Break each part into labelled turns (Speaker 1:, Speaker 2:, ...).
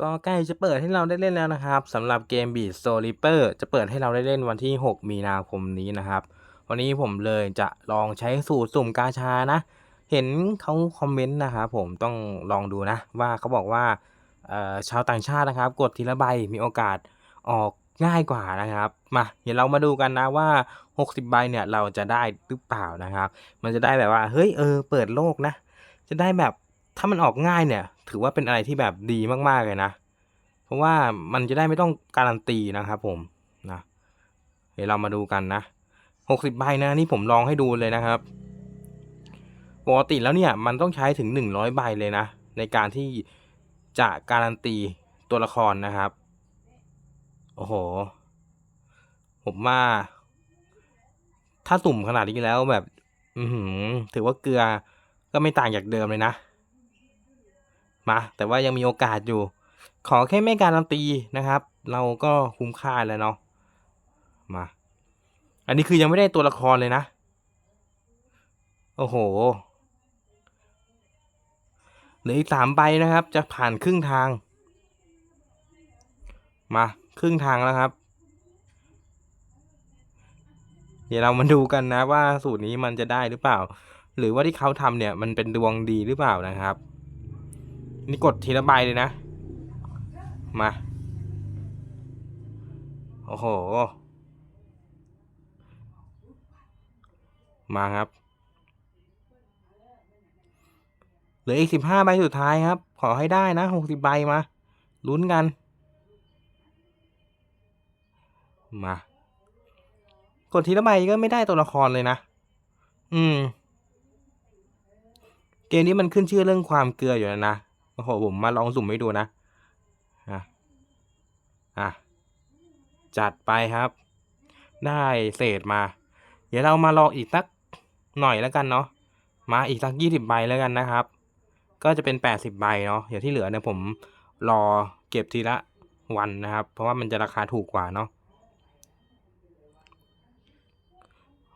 Speaker 1: ก็ใกล้จะเปิดให้เราได้เล่นแล้วนะครับสำหรับเกม Beat Soul Reaper จะเปิดให้เราได้เล่นวันที่ 6 มีนาคมนี้นะครับ วันนี้ผมเลยจะลองใช้สูตรสุ่มกาชานะ เห็นเขาคอมเมนต์นะครับผมต้องลองดูนะ ว่าเขาบอกว่าชาวต่างชาตินะครับ กดทีละใบมีโอกาสออกง่ายกว่านะครับ มาเดี๋ยวเรามาดูกันนะว่า 60 ใบเนี่ยเราจะได้หรือเปล่านะครับ มันจะได้แบบว่าเฮ้ยเออเปิดโลกนะ จะได้แบบ ถ้ามันออกง่ายเนี่ย ถือว่าเป็นอะไรที่แบบดีมากๆเลยนะ เพราะว่ามันจะได้ไม่ต้องการันตีนะครับผมนะเดี๋ยวเรามาดูกันนะหกสิบใบนะนี่ผมลองให้ดูเลยนะครับปกติแล้วเนี่ยมันต้องใช้ถึงหนึ่งร้อยใบเลยนะ ในการที่จะการันตีตัวละครนะครับ โอ้โห ผมว่า ถ้าสุ่มขนาดนี้แล้วแบบ อืถือว่าเกลือก็ไม่ต่างจากเดิมเลยนะ มาแต่ว่ายังมีโอกาสอยู่ ขอแค่ไม่การันตีนะครับ เราก็คุ้มค่าแล้วเนาะมา อันนี้คือยังไม่ได้ตัวละครเลยนะ โอ้โหเหลืออีกสามใบนะครับ จะผ่านครึ่งทาง มาครึ่งทางแล้วครับ เดี๋ยวเรามาดูกันนะว่าสูตรนี้มันจะได้หรือเปล่า หรือว่าที่เขาทำเนี่ยมันเป็นดวงดีหรือเปล่านะครับ นี่กดทีละใบเลยนะ มา โอ้โห มาครับเหลืออีกสิบห้าใบสุดท้ายครับ ขอให้ได้นะหกสิบใบมา ลุ้นกัน มา กดทีละใบก็ไม่ได้ตัวละครเลยนะ อืม เกมนี้มันขึ้นชื่อเรื่องความเกลืออยู่แล้วนะ โอ้โหผมมาลองสุ่มให้ดูนะ อะ อะ จัดไปครับ ได้เศษมา เดี๋ยวเรามาลองอีกสักหน่อยแล้วกันเนาะ มาอีกสักยี่สิบใบแล้วกันนะครับ ก็จะเป็นแปดสิบใบเนาะ เดี๋ยวที่เหลือเนี่ยผมรอเก็บทีละวันนะครับ เพราะว่ามันจะราคาถูกกว่าเนาะ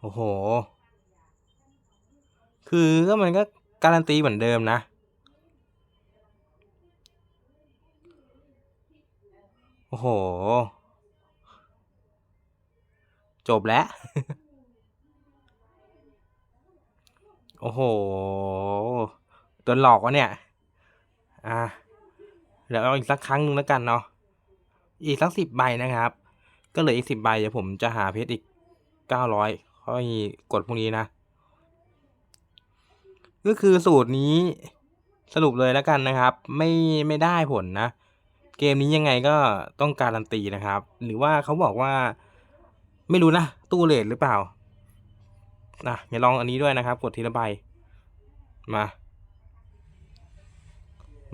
Speaker 1: โอ้โห คือก็มันก็การันตีเหมือนเดิมนะ โอ้โห จบแล้ว โอ้โหโดนหลอกวะเนี่ย อะเดี๋ยวเอาอีกสักครั้งหนึงแล้วกันเนาะ อีกสักสิบใบนะครับ ก็เหลืออีกสิบใบเดี๋ยวผมจะหาเพชรอีกเก้าร้อยค่อยกดพวกนี้นะ ก็คือสูตรนี้สรุปเลยแล้วกันนะครับ ไม่ไม่ได้ผลนะ เกมนี้ยังไงก็ต้องการันตีนะครับ หรือว่าเขาบอกว่าไม่รู้นะ ตู้เลทหรือเปล่านะอย่าลองอันนี้ด้วยนะครับ กดทีละใบมา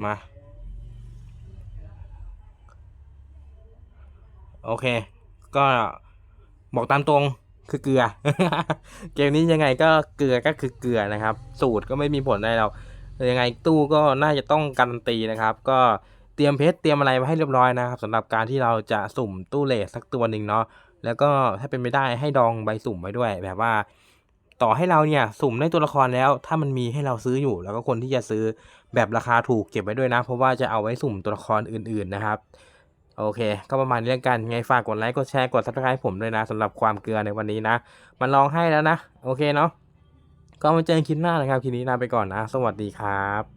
Speaker 1: มา โอเค ก็บอกตามตรงคือเกลือ เกมนี้ยังไงก็เกลือก็คือเกลือนะครับ สูตรก็ไม่มีผลอะไรหรอกยังไงตู้ก็น่าจะต้องการันตีนะครับ ก็ เตรียมเพชรเตรียมอะไรมาให้เรียบร้อยนะครับสำหรับการที่เราจะสุ่มตู้เลทสักตัวหนึ่งเนาะแล้วก็ถ้าเป็นไม่ได้ให้ดองใบสุ่มไว้ด้วย แบบว่า ต่อให้เราเนี่ยสุ่มได้ตัวละครแล้ว ถ้ามันมีให้เราซื้ออยู่ แล้วก็คนที่จะซื้อแบบราคาถูกเก็บไว้ด้วยนะ เพราะว่าจะเอาไว้สุ่มตัวละครอื่น ๆนะครับ โอเค ก็ประมาณนี้แล้วกันไงฝากกดไลค์กดแชร์กดซับสไครต์ผมด้วยนะสำหรับความเกลือในวันนี้นะ มันลองให้แล้วนะ โอเคเนาะก็มาเจอกันคลิปหน้านะครับคลิปนี้ลาไปก่อนนะ สวัสดีครับ